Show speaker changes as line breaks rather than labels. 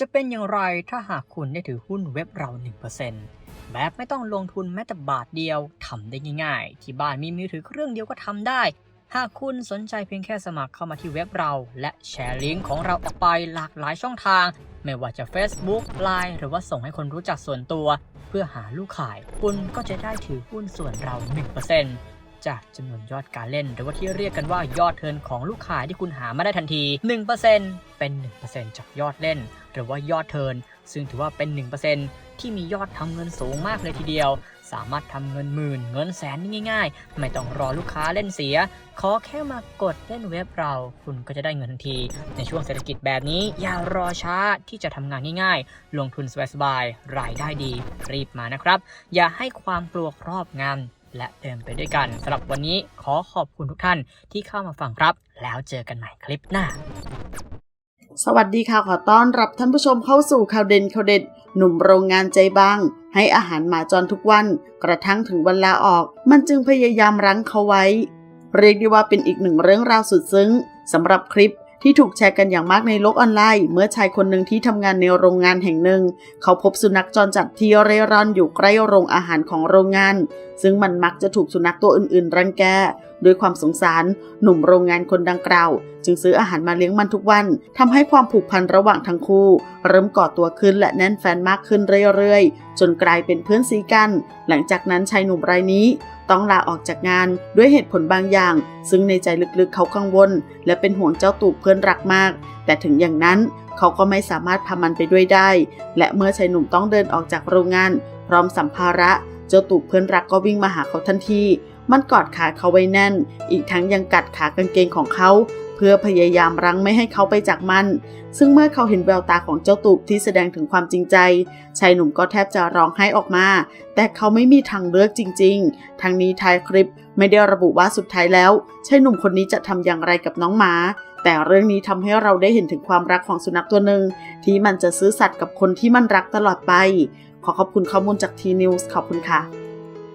จะเป็นอย่างไรถ้าหากคุณได้ถือหุ้นเว็บเรา 1%แบบไม่ต้องลงทุนแม้แต่บาทเดียวทำได้ง่าย ๆ ที่บ้านมีมือถือเครื่องเดียวก็ทำได้ หากคุณสนใจเพียงแค่สมัครเข้ามาที่เว็บเรา และแชร์ลิงก์ของเราออกไปหลากหลายช่องทาง ไม่ว่าจะ Facebook Line หรือว่าส่งให้คนรู้จักส่วนตัว เพื่อหาลูกขาย คุณก็จะได้ถือหุ้นส่วนเรา 1% จากจำนวนยอดการเล่น หรือว่าที่เรียกกันว่ายอดเทินของลูกขายที่คุณหามาได้ทันที 1%เป็น 1%จากยอดเล่น หรือว่ายอดเทิน ซึ่งถือว่าเป็น 1%ที่มียอดทำเงินสูงมากเลยทีเดียว สามารถทำเงินหมื่นเงินแสนง่าย ๆ ไม่ต้องรอลูกค้าเล่นเสีย ขอแค่มากดเล่นเว็บเรา คุณก็จะได้เงินทันที ในช่วงเศรษฐกิจแบบนี้อย่ารอช้าที่จะทำงานง่ายๆ ลงทุนสบายๆรายได้ดีรีบมานะครับ อย่าให้ความกลัวครอบงำ และเดินไปด้วยกันสำหรับวันนี้ขอขอบคุณทุกท่านที่เข้ามาฟังครับ แล้วเจอกันใหม่คลิปหน้า
สวัสดีค่ะขอต้อนรับท่านผู้ชมเข้าสู่ข่าวเด่นข่าวเด็ดหนุ่มโรงงานใจบาง ให้อาหารหมาจรทุกวัน กระทั่งถึงวันลาออก มันจึงพยายามรั้งเขาไว้ เรียกได้ว่าเป็นอีกหนึ่งเรื่องราวสุดซึ้งสำหรับคลิป ที่ถูกแชร์กันอย่างมากในโลกออนไลน์ เมื่อชายคนหนึ่งที่ทำงานในโรงงานแห่งหนึ่ง เขาพบสุนัขจรจัดที่เร่ร่อนอยู่ใกล้โรงอาหารของโรงงาน ซึ่งมันมักจะถูกสุนัขตัวอื่นๆ รังแกด้วยความสงสาร หนุ่มโรงงานคนดังกล่าว จึงซื้ออาหารมาเลี้ยงมันทุกวันทำให้ความผูกพันระหว่างทั้งคู่ เริ่มก่อตัวขึ้นและแน่นแฟนมากขึ้นเรื่อยๆ จนกลายเป็นเพื่อนซีกัน หลังจากนั้นชายหนุ่มรายนี้ ต้องลาออกจากงานด้วยเหตุผลบางอย่าง ซึ่งในใจลึกๆเขากังวล และเป็นห่วงเจ้าตูบเพื่อนรักมาก แต่ถึงอย่างนั้นเขาก็ไม่สามารถพามันไปด้วยได้ และเมื่อชายหนุ่มต้องเดินออกจากโรงงาน พร้อมสัมภาระ เจ้าตูบเพื่อนรักก็วิ่งมาหาเขาทันทีมันกอดขาเขาไว้แน่น อีกทั้งยังกัดขากางเกงของเขา เพื่อพยายามรั้งไม่ให้เขาไปจากมัน ซึ่งเมื่อเขาเห็นแววตาของเจ้าตูบที่แสดงถึงความจริงใจชายหนุ่มก็แทบจะร้องไห้ออกมา แต่เขาไม่มีทางเลือกจริง ๆ ทั้งนี้ท้ายคลิปไม่ได้ระบุว่าสุดท้ายแล้วชายหนุ่มคนนี้จะทำอย่างไรกับน้องหมาแต่เรื่องนี้ทำให้เราได้เห็นถึงความรักของสุนัขตัวหนึ่งที่มันจะซื้อสัตย์กับคนที่มันรักตลอดไป ขอขอบคุณข้อมูลจากทีนิวส์ขอบคุณค่ะ